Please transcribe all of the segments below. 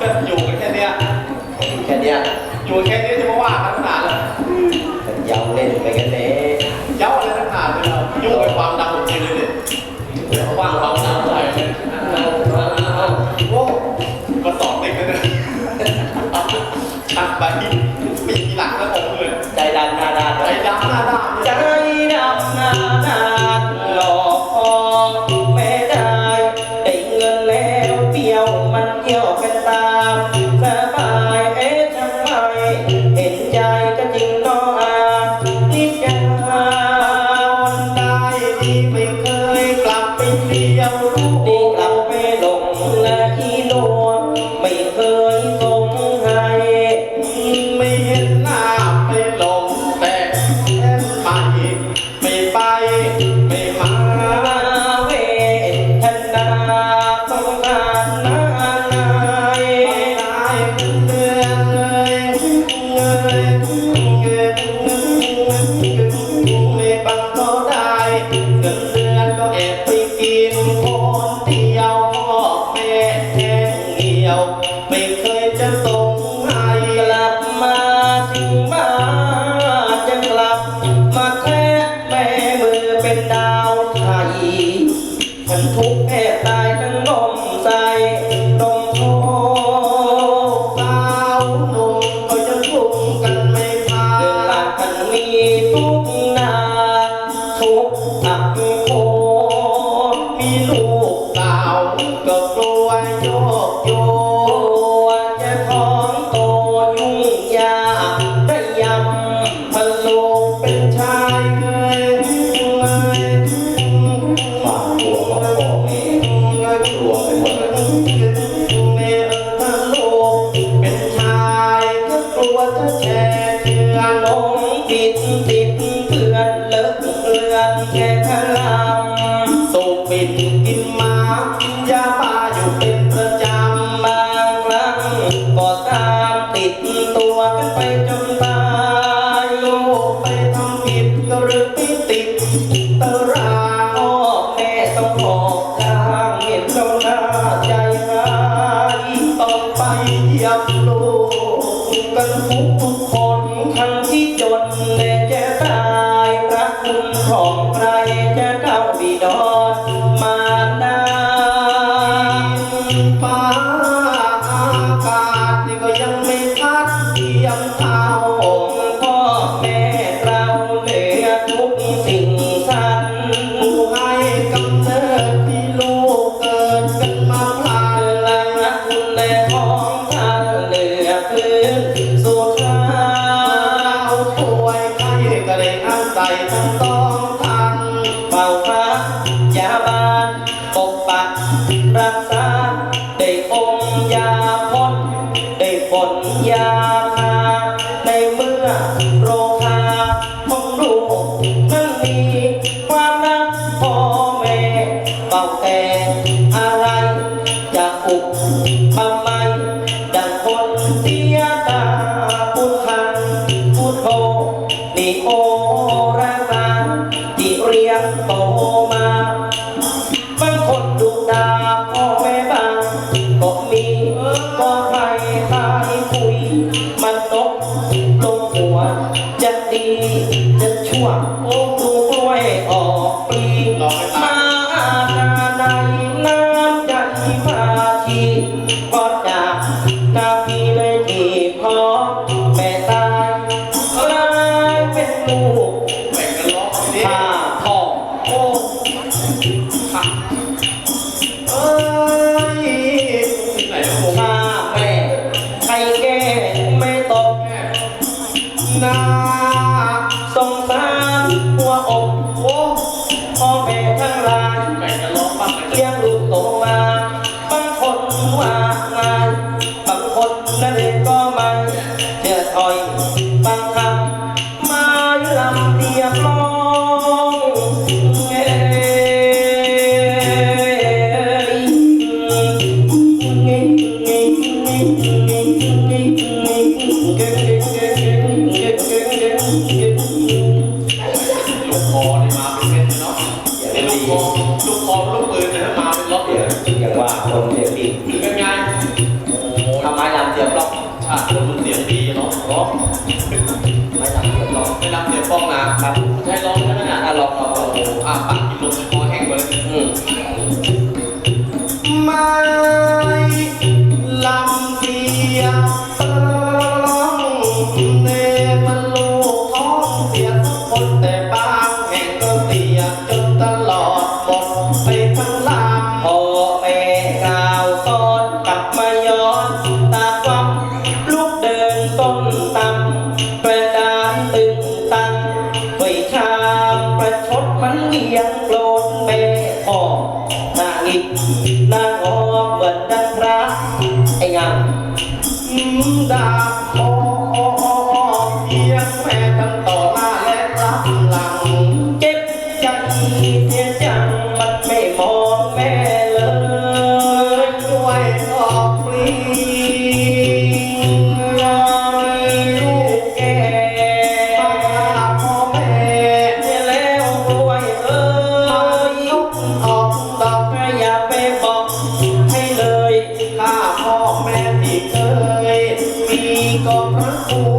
ก็อยู่แค่นี้ยแค่นี้อยู่แค่นี้จะมาว่ากันขนาดเลยยาเล่นไปกันเลยเย้าอะไรขนาดเลยเรายุ่งไปความดังของจริงเลยเนี่ยราว่างความดังเท่หร่โอ้ก็สอบติดเลยเนี่ยตัดไปไม่มีหลังแล้วผมเลยใจดันหน้าดันใจดันหน้าดัน ไม่เคยจะส নাই ไปเยี่ยมลกกันทุกคน องพังเฝ้าฟ้าจะบานปกปักรักษา อ่าคุณเสียงดีเนาะร้องไม่รับเสียงร้องไม่รับเสียงป้องนะครับใช้ร้องใช่ไหมนะอะลองลองลองอะปักกินลม มันเลี้ยงโกลนเมออกนางอีกนางออกเหมือนดังพระไอ้ยังดา ดอกพระโค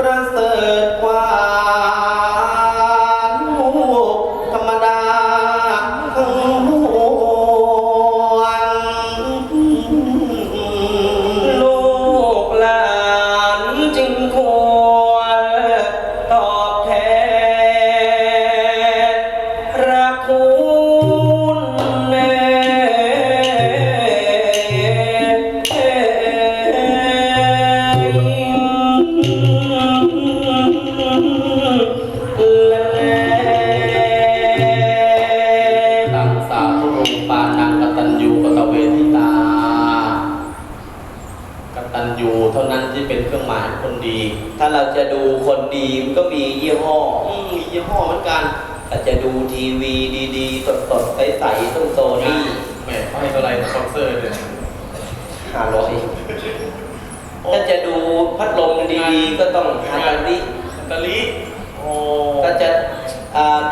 ประเสริฐานังกตัญญูกตเวทิตากตัญญูเท่านั้นที่เป็นเครื่องหมายคนดี ถ้าเราจะดูคนดีมันก็มียี่ห้อมียี่ห้อเหมือนกันถ้าจะดูทีวีดีๆ สดๆใสๆต้องโซนี่แหมไม่เท่าไรสปอนเซอร์เลยห้าร้อยถ้าจะดูพัดลมดีๆก็ต้องฮาตาดิฮาตาลิถ้าจะ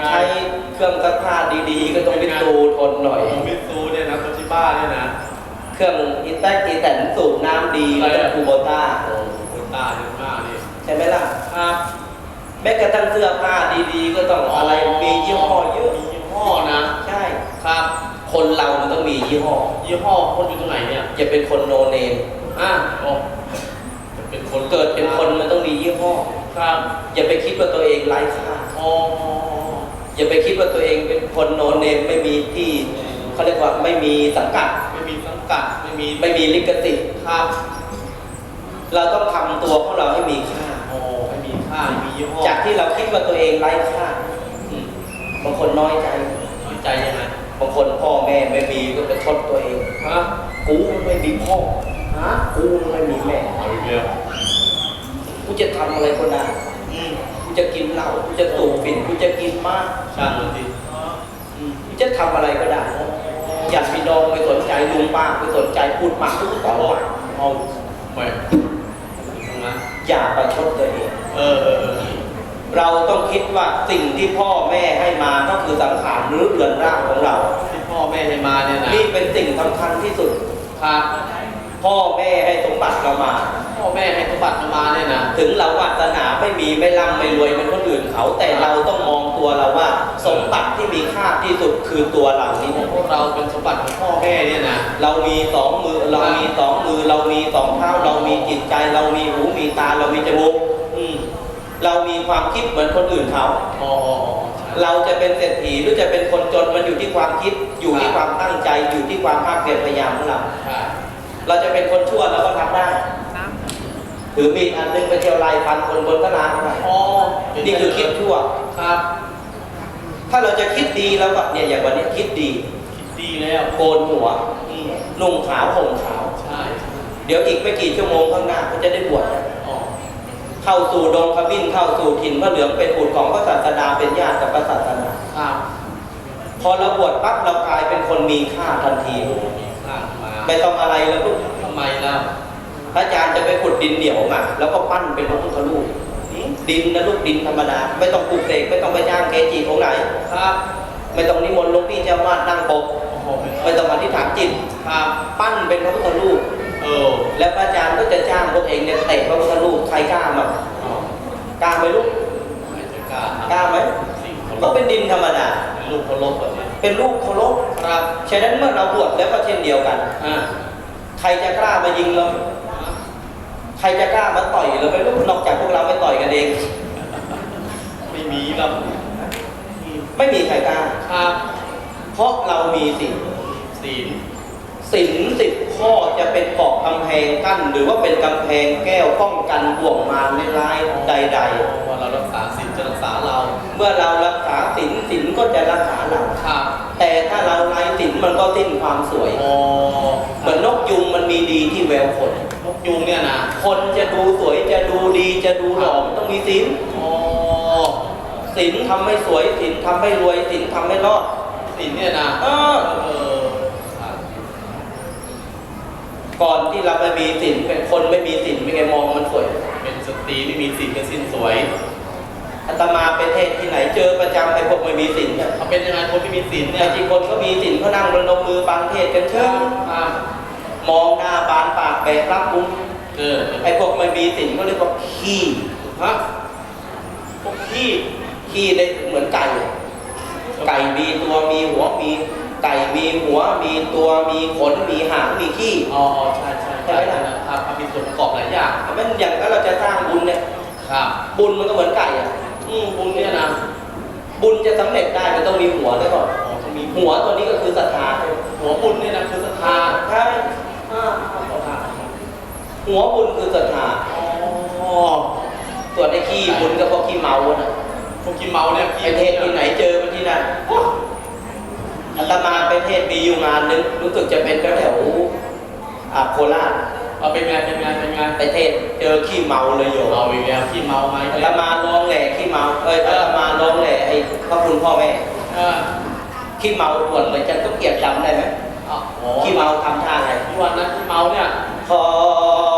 ใช้ เครื่องซักผ้าดีๆ ก็ต้องเป็นตูทนหน่อย มิตซูเนี่ยนะโตชิบ้าเนี่ยนะเครื่องอินเตอร์อีแตนสูบน้ำดีก็ต้องคูโบต้าคุณตาเยอะมากนี่ใช่ไหมล่ะ ครับแม้กระทั่งเสื้อผ้าดีๆ ก็ต้องอะไรมียี่ห้อเยอะ มียี่ห้อนะ ใช่ ครับ คนเรามันต้องมียี่ห้อ ยี่ห้อคนอยู่ตรงไหนเนี่ย อย่าเป็นคนโนเนมอะโอ้จะเป็นคนเกิดเป็นคนมันต้องมียี่ห้อ ครับ อย่าไปคิดว่าตัวเองไร้ค่า อ๋อ อย่าไปคิดว่าตัวเองเป็นคนโนเนมไม่มีที่เขาเรียกว่าไม่มีสังกัด ไม่มีสังกัดไม่มีไม่มีลิขสิทธิ์ครับ เราต้องทำตัวของเราให้มีค่าโอ้ไม่มีค่าไม่มียี่ห้อจากที่เราคิดว่าตัวเองไร้ค่าอืมบางคนน้อยใจน้อยใจยังไงบางคนพ่อแม่ไม่มีก็ไปชดตัวเองฮะกูไม่มีพ่อฮะกูไม่มีแม่เอาอีกแล้วกูจะทำอะไรก็ได้อืมกู จะกินเหล้ากูจะสูบฝิ่นกูจะกินมากช่างมันสิอืมกูจะทำอะไรก็ได้ญาติพี่น้องไม่สนใจลุงป้าไม่สนใจพูดมากพูดต่อว่าเอาไปตรงนั้นอย่าประชดตัวเองเออเออเออเราต้องคิดว่าสิ่งที่พ่อแม่ให้มาก็คือสังขารหรือเรือนร่างของเรา ที่พ่อแม่ให้มาเนี่ยนะนี่เป็นสิ่งสำคัญที่สุดครับพ่อแม่ให้สมบัติเรามา พ่อแม่ให้สมบัติมาเนี่ยนะถึงเราวาสนา ไม่มีไม่ร่ำไม่รวยเหมือนคนอื่นเขา แต่เราต้องมองตัวเราว่า สมบัติที่มีค่าที่สุดคือตัวเรานี่นะพวกเราเป็นสมบัติของพ่อแม่เนี่ยนะเรามีสองมือเรามีสองมือเรามีสองเท้าเรามีจิตใจ เรามีหูมีตาเรามีจมูกอืมเรามีความคิดเหมือนคนอื่นเขาอ๋ออ๋ออ๋อใช่เราจะเป็นเศรษฐีหรือจะเป็นคนจนมันอยู่ที่ความคิดอยู่ที่ความตั้งใจอยู่ที่ความภาคเพียรพยายามของเราใช่เราจะเป็นคนชั่วเราก็ทำได้ ถือมีดอันหนึงไปเที่ยวไล่ฟันคนบนตลาดได้อ๋อนี่คือคิดชั่วครับ ถ้าเราจะคิดดีแล้วก็เนี่ยอย่างวันนี้คิดดีคิดดีแล้วโกนหัวอืมนุ่งขาวห่มขาวใช่เดี๋ยวอีกไม่กี่ชั่วโมงข้างหน้าก็จะได้บวชอ๋อเข้าสู่ดงขมิ้นเข้าสู่ถิ่นพระเหลืองเป็นบุตรของพระศาสดาเป็นญาติกับพระศาสนาครับพอเราบวชปั๊บเรากลายเป็นคนมีค่าทันทีมีข้างมาไม่ต้องอะไรแล้วลูกทำไมล่ะ พระอาจารย์จะไปขุดดินเหนียวมา แล้วก็ปั้นเป็นพระพุทธรูปอืมดินนะลูกดินธรรมดา ไม่ต้องปลูกเสกไม่ต้องไปจ้างเกจิองค์ไหนครับ ไม่ต้องนิมนต์หลวงพี่เจ้าวาดนั่งปกโอ้โหเป็นไม่ต้องอธิษฐานจิตครับปั้นเป็นพระพุทธรูปเออและพระอาจารย์ก็จะจ้างพวกเองเนี่ยเตะพระพุทธรูปใครกล้ามาอ๋อกล้าไหมลูกไม่จะกล้ากล้าไหมสิ่งเคารก็พเป็นดินธรรมดาเป็นลูกเคารพแบบนี้เป็นรูปเคารพครับฉะนั้นเมื่อเราบวชแล้วก็เช่นเดียวกันอ่าใครจะกล้ามายิงเรา ใครจะกล้ามาต่อยเราไม่รู้นอกจากพวกเราไม่ต่อยกันเอง ไม่มีหรอกอืมไม่มีใครกล้า ครับ เพราะเรามีสิ่งศีลสินสิบข้อจะเป็นเกาะกำแพงกั้น หรือว่าเป็นกำแพงแก้วป้องกันบ่วงมารในร้ายใด ว่าเรารักษาศีลจะรักษาเราๆ เมื่อเรารักษาสินสินก็จะรักษาเรา ครับแต่ถ้าเราไร้สินมันก็สิ้นความสวย โอ้เหมือนนกยุงมันมีดีที่แววขนน กยุงเนี่ยนะ คนจะดูสวยจะดูดีจะดูหล่อมันต้องมีสินโอ้สินทำให้สวยสินทำให้รวยสินทำให้รอดศีลเนี่ยนะเออเออครับก่อนที่เราไม่มีสินเป็นคนไม่มีสินเป็นไงมองมันสวย เป็นสตรีไม่มีศีลก็สิ้นสวยอาตมาไปเทศที่ไหนเจอประจำไอ้พวกไม่มีสินเนี่ยเขาเป็นยังไงคนที่มีศีลเนี่แต่ยจริงคนก็มีสินเขานั่งบนนมมือฟังเทศกันเชิงครับ มองหน้าบานปากแบกรับบุญเออไอ้พวกไม่มีสินก็เรียกว่าขี้ฮะพวกขี้ขี้ได้เหมือนไก่ ไก่มีตัวมีหัวมีไก่มีหัวมีตัวมีขนมีหางมีขี้อ๋ออ๋อใช่ใช่ใช่นะครับมีส่วนประกอบหลายอย่างมันอย่างนั้นเราจะสร้างบุญเนี่ยครับบุญมันก็เหมือนไก่อะอืมบุญเนี่ยนะบุญจะสำเร็จได้มันต้องมีหัวด้วยก่อนอ๋อต้องมีหัวตัวนี้ก็คือศรัทธาหัวบุญเนี่ยนะคือศรัทธาใช่อ่า หัวบุญคือศรัทธาอ๋อส่วนไอ้ขี้บุญก็เพราะขี้เมาน่ะพวกกินเมาเนี่ยไปเทศที่ไหนเจอมันที่นั่นอาตมาไปเทศมีอยู่งานนึงรู้สึกจะเป็นแถวๆอ่าโคราชเอาเป็นไงเป็นไงเป็นไงไปเทศเจอขี้เมาเลยโยมเอาอีกแล้วขี้เมาไหมอาตมาลองแหล่ขี้เมาเอ้ยอาตมาลองแหล่ไอ้พระคุณพ่อแม่เออขี้เมาปวดเลยจะต้องเกียบจำได้ไหมอ๋อโอ้ขี้เมาทำท่าไงที่วันนั้นขี้เมาเนี่ย ขอเตือน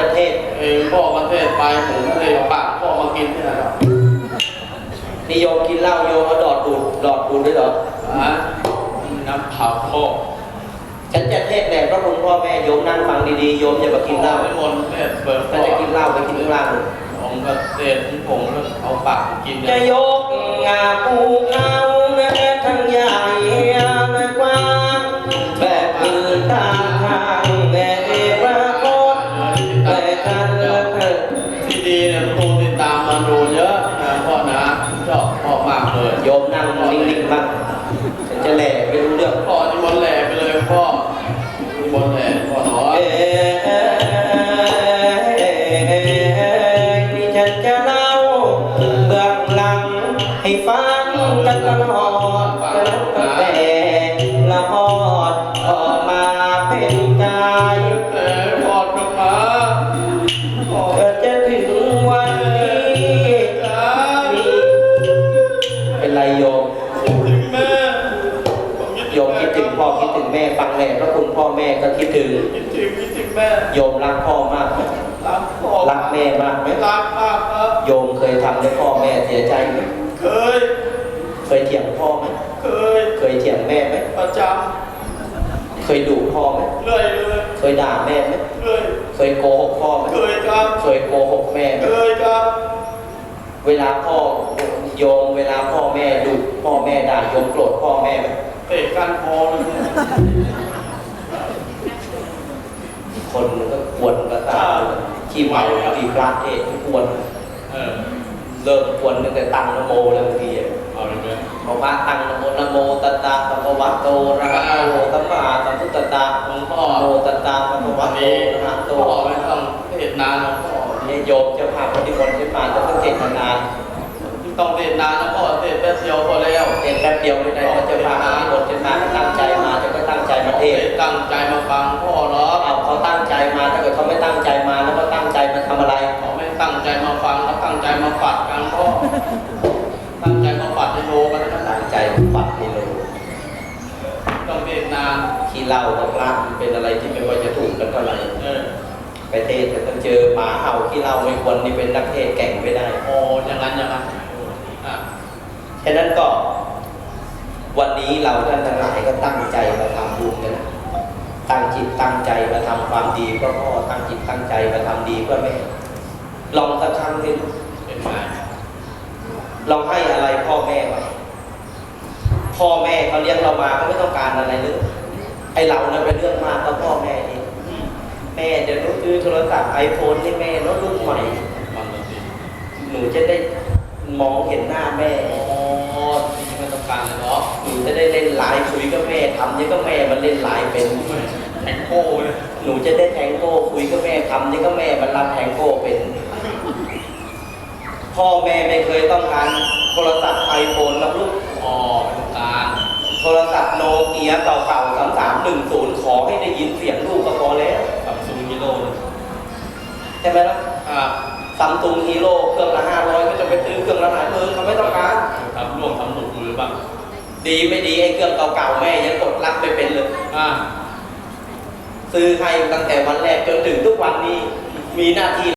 จะเทศน์เองพ่อประเทศไปผมก็เลยเอาปากพ่อมากินที่ไหนหรอกนี่โยมกินเหล้าโยมเอาดอดดูดดอดดูดด้วยเหรอ ฮะน้ำเผาพ่อฉันจะเทศน์แด่พระคุณพ่อแม่โยมนั่งฟังดีๆ โยมอย่ามากินเหล้าไม่มนเทศเปิดถ้าจะกินเหล้าไปกินข้างล่างเลยผมก็เทศที่ผมก็เอาปากกินจะเนี่ย ยกงาปูเขา รักพ่อรักแม่มากไหมรักมากครับโยมเคยทำให้พ่อแม่เสียใจไหมเคย เคยเถียงพ่อไหมเคย เคยเถียงแม่ไหมประจเคยดุพ่อไหมำเรื่อยเลยเคยด่าแม่ไหมเรื่อยเคยโกหกพ่อไหมเคยครับ เคยโกหกแม่ไหมเคยครับ เวลาพ่อโยมเวลาพ่อแม่ดุพ่อแม่ด่าโยมโกรธพ่อแม่ไหมเตะกันพอเลยเนี่ยคนมันก็กวนประสาท ขี้เมาตีพระเทศน์กวนเออเริ่มกวนตั้งแต่ตั้งนโมเลยบางทีอะเอาเลยเนี่ยพอพระตั้งนโมนโมตัสสะภะคะวะโตอะระหะโตสัมมาสัมพุทธัสสะหลวงพ่อโมตัสสะวัวะโตนะระหะโตไม่ต้องเทศนานหรอกพ่อเนี่ยโยมเจ้าภาพปฏิบัติขึ้นมาต้องเทศนานต้องเทศนานแล้วพ่อเทศแป๊บเดียวพอแล้วเทศแป๊บเดียวไม่ได้เพราะเจ้าภาพปฏิบัติขึ้นมาตั้งใจมาจะก็ตั้งใจมาเทศตั้งใจมาฟังพ่อหรอ เอาเขาตั้งใจมาถ้าเกิดเขาไม่ตั้งใจมาแล้วก็ตั้งใจมาทำอะไรเขาไม่ตั้งใจมาฟังเขาตั้งใจมาฝัดกันพ่อตั้งใจมาฝัดให้โลกันทั้งนั้ตั้นงใจฝักนี่เลยต้องเทศนานที่เล่ากับพระมันเป็นอะไรที่ไม่ว่าจะถูกกันเท่าไหร่เออไปเทศแต่ต้องเจอหมาเห่าที่เล่าไม่ควรนี่เป็นนักเทศแก่งไม่ได้โอ้อย่างนั้นอย่างนั้นอะฉะนั้นก็วันนี้เราท่านทั้งหลายก็ตั้งใจมาทำบุญกันนะ ตั้งจิตตั้งใจมาทำความดีเพื่อพ่อตั้งจิตตั้งใจมาทำดีเพื่อแม่ลองสักครั้งสิเป็นไงลองให้อะไรพ่อแม่ไว้พ่อแม่เขาเลี้ยงเรามาเขาไม่ต้องการอะไรเลยไอเราเนี่ยเป็นเรื่องมากก็พ่อแม่เองอืมแม่เดี๋ยวหนูซื้อโทรศัพท์ไอโฟนให้แม่เนอะรุ่นใหม่ฟังดูสิหนูจะได้มองเห็นหน้าแม่ จะได้เล่นไลน์คุยกับแม่ทำนี่ก็แม่มันเล่นไลน์เป็นแทงโก้เลยหนูจะได้แทงโก้คุยกับแม่ทำนี่ก็แม่มันรับแทงโก้เป็น พ่อแม่ไม่เคยต้องการโทรศัพท์ไอโฟนนะลูกอ๋อเป็นการโทรศัพท์โนเกียเก่าๆสามสามหนึ่งศูนย์ขอให้ได้ยินเสียงลูกก็พอแล้วซัมซุงฮีโร่ใช่ไหมล่ะอ่าซัมซุงฮีโร่เครื่องละห้าร้อยก็จะไปซื้อเครื่องละหลายหมื่นเขาไม่ต้องการทำร่วมทำหนุกมือบ้าง ดีไม่ดีไอ้เครื่องเก่าๆแม่ยังกดรับไม่เป็นเลย อ่า ซื้อให้ตั้งแต่วันแรกจนถึงทุกวันนี้มีหน้าที่